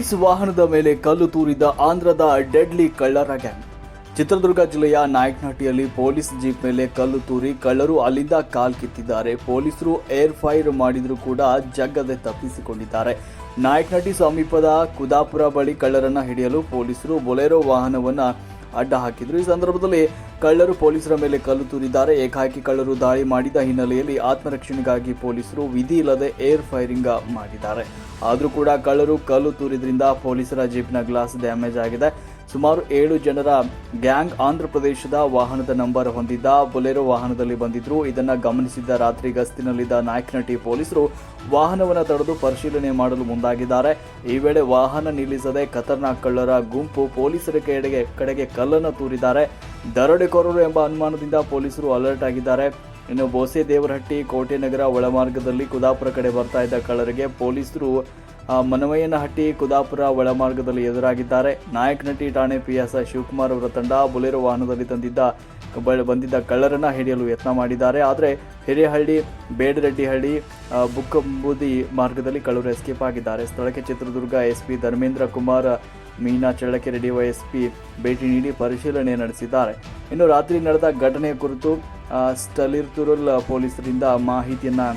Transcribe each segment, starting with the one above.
Police ವಾಹನದ ಮೇಲೆ ಕಲ್ಲು ತೂರಿದ ಆಂಧ್ರದ ಡೆಡ್ಲಿ ಕಳ್ಳರ ಗ್ಯಾಂಗ್. ಚಿತ್ರದುರ್ಗ ಜಿಲ್ಲೆಯ ನಾಯಕನಹಟ್ಟಿಯಲ್ಲಿ ಪೊಲೀಸ್ ಜೀಪ್ ಮೇಲೆ ಕಲ್ಲು ತೂರಿ ಕಳ್ಳರು ಅಲ್ಲಿಂದ ಕಾಲ್ ಕಿತ್ತಿದ್ದಾರೆ. ಪೊಲೀಸರು ಏರ್ ಫೈರ್ ಮಾಡಿದರೂ ಕೂಡ ಜಗ್ಗದೆ ತಪ್ಪಿಸಿಕೊಂಡಿದ್ದಾರೆ. ನಾಯಕನಹಟ್ಟಿ ಸಮೀಪದ ಕುದಾಪುರ ಬಳಿ ಕಳ್ಳರನ್ನ ಹಿಡಿಯಲು ಪೊಲೀಸರು ಬೊಲೆರೋ ವಾಹನವನ್ನ ಅಡ್ಡ ಹಾಕಿದ್ರು. ಈ ಸಂದರ್ಭದಲ್ಲಿ ಕಳ್ಳರು ಪೊಲೀಸರ ಮೇಲೆ ಕಲ್ಲು ತೂರಿದ್ದಾರೆ. ಏಕಾಏಕಿ ಕಳ್ಳರು ದಾಳಿ ಮಾಡಿದ ಹಿನ್ನೆಲೆಯಲ್ಲಿ ಆತ್ಮರಕ್ಷಣೆಗಾಗಿ ಪೊಲೀಸರು ವಿಧಿ ಇಲ್ಲದೆ ಏರ್ ಫೈರಿಂಗ್ ಮಾಡಿದ್ದಾರೆ. ಆದರೂ ಕೂಡ ಕಳ್ಳರು ಕಲ್ಲು ತೂರಿದ್ರಿಂದ ಪೊಲೀಸರ ಜೀಪ್ನ ಗ್ಲಾಸ್ ಡ್ಯಾಮೇಜ್ ಆಗಿದೆ. ಸುಮಾರು ಏಳು ಜನರ ಗ್ಯಾಂಗ್ ಆಂಧ್ರ ಪ್ರದೇಶದ ವಾಹನದ ನಂಬರ್ ಹೊಂದಿದ್ದ ಬೊಲೆರೋ ವಾಹನದಲ್ಲಿ ಬಂದಿದ್ರು. ಇದನ್ನು ಗಮನಿಸಿದ ರಾತ್ರಿ ಗಸ್ತಿನಲ್ಲಿದ್ದ ನಾಯಕನಹಟ್ಟಿ ಪೊಲೀಸರು ವಾಹನವನ್ನು ತಡೆದು ಪರಿಶೀಲನೆ ಮಾಡಲು ಮುಂದಾಗಿದ್ದಾರೆ. ಈ ವೇಳೆ ವಾಹನ ನಿಲ್ಲಿಸದೆ ಖತರ್ನಾಕ್ ಕಳ್ಳರ ಗುಂಪು ಪೊಲೀಸರ ಕಡೆಗೆ ಕಡೆಗೆ ಕಲ್ಲನ್ನು ತೂರಿದ್ದಾರೆ. ದರೋಡೆಕೋರರು ಎಂಬ ಅನುಮಾನದಿಂದ ಪೊಲೀಸರು ಅಲರ್ಟ್ ಆಗಿದ್ದಾರೆ. ಇನ್ನು ಬೋಸೆ ದೇವರಹಟ್ಟಿ ಕೋಟೆ ನಗರ ಒಳಮಾರ್ಗದಲ್ಲಿ ಕುದಾಪುರ ಕಡೆ ಬರ್ತಾ ಇದ್ದ ಕಳ್ಳರಿಗೆ ಪೊಲೀಸರು ಮನವಯ್ಯನಹಟ್ಟಿ ಕುದಾಪುರ ಒಳಮಾರ್ಗದಲ್ಲಿ ಎದುರಾಗಿದ್ದಾರೆ. ನಾಯಕನಹಟ್ಟಿ ಠಾಣೆ ಪಿಎಸ್ಐ ಶಿವಕುಮಾರ್ ಅವರ ತಂಡ ಬುಲೆರೋ ವಾಹನದಲ್ಲಿ ತಂದಿದ್ದ ಬಂದಿದ್ದ ಕಳ್ಳರನ್ನ ಹಿಡಿಯಲು ಯತ್ನ ಮಾಡಿದ್ದಾರೆ. ಆದರೆ ಹಿರೇಹಳ್ಳಿ, ಬೇಡರೆಡ್ಡಿಹಳ್ಳಿ ಬುಕ್ಕಂಬುದಿ ಮಾರ್ಗದಲ್ಲಿ ಕಳ್ಳರು ಎಸ್ಕೇಪ್ ಆಗಿದ್ದಾರೆ. ಸ್ಥಳಕ್ಕೆ ಚಿತ್ರದುರ್ಗ ಎಸ್ಪಿ ಧರ್ಮೇಂದ್ರ ಕುಮಾರ್ ಮೀನಾ ಚಳ್ಳಕೆರೆ ಡಿವೈಎಸ್ಪಿ ಭೇಟಿ ನೀಡಿ ಪರಿಶೀಲನೆ ನಡೆಸಿದ್ದಾರೆ. ಇನ್ನು ರಾತ್ರಿ ನಡೆದ ಘಟನೆಯ ಕುರಿತು ಸ್ಟಲಿರ್ತುರುಲ್ ಪೊಲೀಸರಿಂದ ಮಾಹಿತಿಯನ್ನು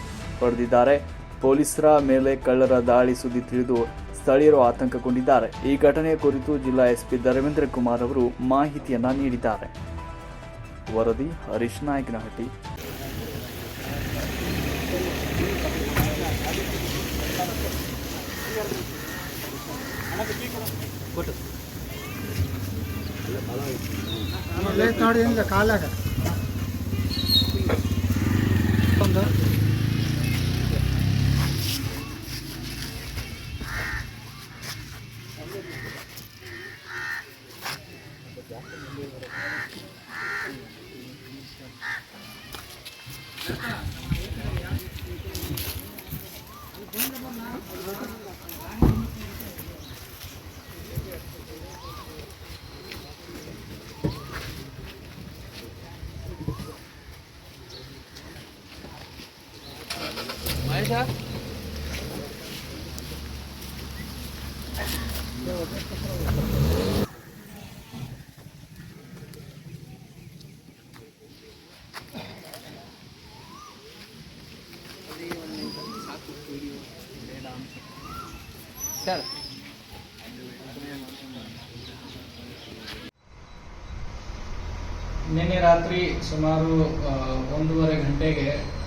ಪಡೆದಿದ್ದಾರೆ. ಪೊಲೀಸರ ಮೇಲೆ ಕಳ್ಳರ ದಾಳಿ ಸುದ್ದಿ ತಿಳಿದು ಸ್ಥಳೀಯರು ಆತಂಕಗೊಂಡಿದ್ದಾರೆ. ಈ ಘಟನೆಯ ಕುರಿತು ಜಿಲ್ಲಾ ಎಸ್ಪಿ ಧರ್ಮೇಂದ್ರ ಕುಮಾರ್ ಅವರು ಮಾಹಿತಿಯನ್ನ ನೀಡಿದ್ದಾರೆ. ವರದಿ ಹರೀಶ್ ನಾಯಕನಹಟ್ಟಿ. ಲೇಟ್ ನೋಡಿ ಹಿಂಗೆ ಕಾಲಾಗ. ಒಂದು. ನಿನ್ನೆ ರಾತ್ರಿ ಸುಮಾರು ಆ, ಒಂದೂವರೆ ಗಂಟೆಗೆ ಆ,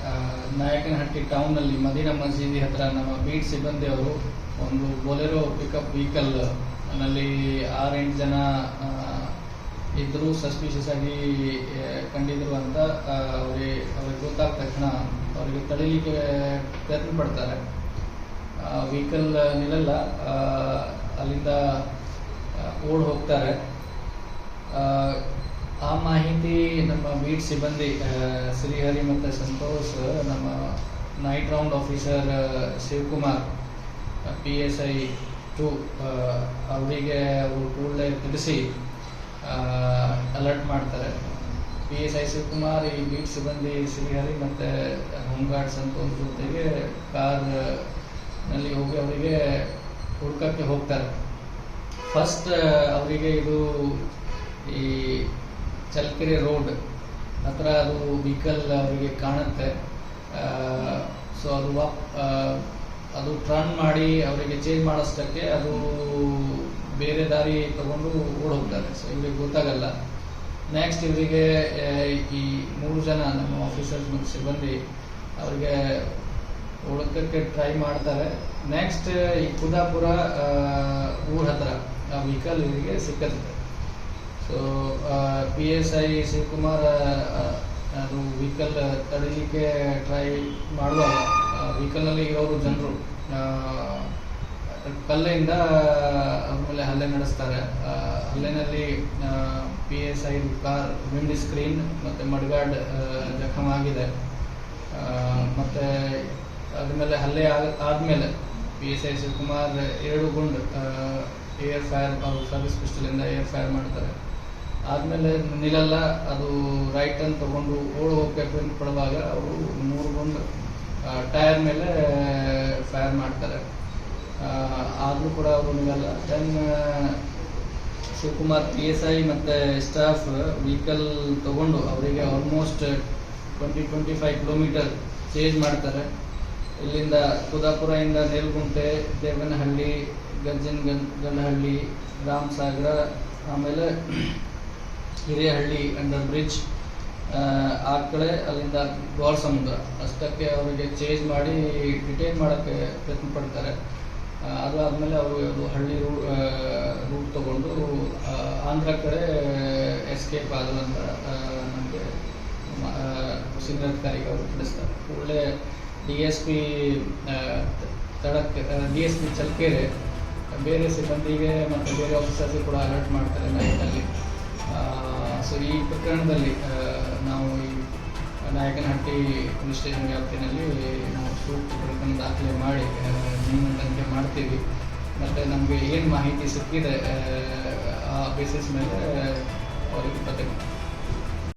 ನಾಯಕನಹಟ್ಟಿ ಟೌನ್ನಲ್ಲಿ ಮದೀನಾ ಮಸೀದಿ ಹತ್ರ ನಮ್ಮ ಬೀಟ್ ಸಿಬ್ಬಂದಿ ಅವರು ಒಂದು ಬೊಲೆರೋ ಪಿಕಪ್ ವೆಹಿಕಲ್ನಲ್ಲಿ ಆರೆಂಟು ಜನ ಇದ್ದರೂ ಸಸ್ಪಿಷಿಯಸ್ ಆಗಿ ಕಂಡಿದ್ರು ಅಂತ ಅವ್ರಿಗೆ ಅವ್ರಿಗೆ ಗೊತ್ತಾದ ತಕ್ಷಣ ಅವರಿಗೆ ತಡೀಲಿಕ್ಕೆ ಪ್ರಯತ್ನ ಪಡ್ತಾರೆ. ವೆಹಿಕಲ್ ನಿಲ್ಲಲ್ಲ ಅಲ್ಲಿಂದ ಓಡ್ ಹೋಗ್ತಾರೆ. ಆ, ಮಾಹಿತಿ ನಮ್ಮ ಬೀಟ್ ಸಿಬ್ಬಂದಿ ಶ್ರೀಹರಿ ಮತ್ತು ಸಂತೋಷ್ ನಮ್ಮ night round officer Shivakumar P S I two ಅವರಿಗೆ ಅವರು ಕೂಡಲೇ ತಿಳಿಸಿ ಅಲರ್ಟ್ ಮಾಡ್ತಾರೆ. ಪಿ ಎಸ್ ಐ ಶಿವಕುಮಾರ್ ಈ ಬೀಟ್ ಸಿಬ್ಬಂದಿ ಶ್ರೀಹರಿ ಮತ್ತು ಹೋಮ್ಗಾರ್ಡ್ ಸಂತೋಷ್ ಜೊತೆಗೆ ಕಾರ್ನಲ್ಲಿ ಹೋಗಿ ಅವರಿಗೆ ಹುಡ್ಕಕ್ಕೆ ಹೋಗ್ತಾರೆ. ಫಸ್ಟ್ ಅವರಿಗೆ ಇದು ಈ ಚಳ್ಳಕೆರೆ ರೋಡ್ ಹತ್ರ ಅದು ವೆಹಿಕಲ್ ಅವರಿಗೆ ಕಾಣುತ್ತೆ. ಸೊ ಅದು ಅದು ಟರ್ನ್ ಮಾಡಿ ಅವರಿಗೆ ಚೇಂಜ್ ಮಾಡಿಸೋಕ್ಕೆ ಅದು ಬೇರೆ ದಾರಿ ತಗೊಂಡು ಓಡೋಗ್ತಾರೆ. ಸೊ ಇವರಿಗೆ ಗೊತ್ತಾಗಲ್ಲ. ನೆಕ್ಸ್ಟ್ ಇವರಿಗೆ ಈ ಮೂರು ಜನ ನಮ್ಮ ಆಫೀಸರ್ಸ್ ಮತ್ತು ಸಿಬ್ಬಂದಿ ಅವರಿಗೆ ಹುಡುಕಕ್ಕೆ ಟ್ರೈ ಮಾಡ್ತಾರೆ. ನೆಕ್ಸ್ಟ್ ಈ ಕುದಾಪುರ ಊರ್ ಹತ್ರ ಆ ವೆಹಿಕಲ್ ಇವರಿಗೆ ಸಿಕ್ಕತ್ತೆ. So P S I Shivakumar ಅದು ವೆಹಿಕಲ್ ತಡಿಲಿಕ್ಕೆ ಟ್ರೈ ಮಾಡುವಾಗ ವೆಹಿಕಲ್ನಲ್ಲಿ ಇರೋರು ಜನರು ಕಲ್ಲೆಯಿಂದ ಆಮೇಲೆ ಮೇಲೆ ಹಲ್ಲೆ ನಡೆಸ್ತಾರೆ. ಹಲ್ಲೆನಲ್ಲಿ P S I car windscreen ಮತ್ತು ಮಡ್ಗಾಡ್ ಜಖಮ್ ಆಗಿದೆ. ಮತ್ತು ಅದ್ರ ಮೇಲೆ ಹಲ್ಲೆ ಆದ ಆದಮೇಲೆ ಪಿ ಎಸ್ ಐ ಶಿವಕುಮಾರ್, ಎರಡು ಗುಂಡು ಏರ್ ಫೈರ್ ಸರ್ವಿಸ್ ಪಿಸ್ಟಲಿಂದ ಏರ್ ಫೈರ್ ಮಾಡ್ತಾರೆ. ಆದಮೇಲೆ ನಿಲ್ಲಲ್ಲ, ಅದು ರೈಟ್ ಅಂತ ತಗೊಂಡು ಓಡ್ ಹೋಗ್ಬೇಕು ಅಂತ ಪಡುವಾಗ ಅವರು ಮೂರು ಬಂದು ಟೈರ್ ಮೇಲೆ ಫೈರ್ ಮಾಡ್ತಾರೆ. ಆದರೂ ಕೂಡ ಅವರು ನಿಲ್ಲಲ್ಲ. Then Shivakumar P S I ಮತ್ತು ಸ್ಟಾಫ್ ವೆಹಿಕಲ್ ತಗೊಂಡು ಅವರಿಗೆ almost twenty twenty five kilometre change ಮಾಡ್ತಾರೆ. ಇಲ್ಲಿಂದ ಕುದಾಪುರದಿಂದ ನೇಲ್ಗುಂಟೆ, ದೇವನಹಳ್ಳಿ ಗಜ್ಜನ್ ಗನಹಳ್ಳಿ, ರಾಮಸಾಗರ, ಆಮೇಲೆ ಹಿರೇಹಳ್ಳಿ ಅಂಡರ್ ಬ್ರಿಡ್ಜ್ ಆ ಕಡೆ ಅಲ್ಲಿಂದ ಗೋಲ್ ಸಮುದ್ರ. ಅಷ್ಟಕ್ಕೆ ಅವರಿಗೆ ಚೇಂಜ್ ಮಾಡಿ ಡಿಟೈನ್ ಮಾಡೋಕ್ಕೆ ಪ್ರಯತ್ನ ಪಡ್ತಾರೆ. ಅದು ಆದಮೇಲೆ ಅವರು ಹಳ್ಳಿ ರೂ ರೂಟ್ ತೊಗೊಂಡು ಆಂಧ್ರ ಕಡೆ ಎಸ್ಕೇಪ್ ಆದರು ಅಂತ ನಮಗೆ ಸೀನಿಯರ್ ಅಧಿಕಾರಿಗೆ ಅವರು ತಿಳಿಸ್ತಾರೆ. ಒಳ್ಳೆ ಡಿ ಎಸ್ ಪಿ ತಡಕ್ಕೆ ಡಿ ಎಸ್ ಪಿ ಚಲ್ಕೇರೆ, ಬೇರೆ ಸಿಬ್ಬಂದಿಗೆ ಮತ್ತು ಬೇರೆ ಆಫೀಸರ್ಸಿಗೆ ಕೂಡ ಅಲರ್ಟ್ ಮಾಡ್ತಾರೆ ನೈಟಲ್ಲಿ ಸೊ ಈ ಪ್ರಕರಣದಲ್ಲಿ ನಾವು ಈ ನಾಯಕನಹಟ್ಟಿ ಪೊಲೀಸ್ ಸ್ಟೇಷನ್ ವ್ಯಾಪ್ತಿನಲ್ಲಿ ನಾವು ಸೂಕ್ತ ಪ್ರಕರಣ ದಾಖಲೆ ಮಾಡಿ ನಿಮ್ಮ ನೇಮು ತನಿಖೆ ಮಾಡ್ತೀವಿ. ಮತ್ತು ನಮಗೆ ಏನು ಮಾಹಿತಿ ಸಿಕ್ಕಿದೆ ಆ, ಬೇಸಿಸ್ ಮೇಲೆ ಅವರಿಗೆ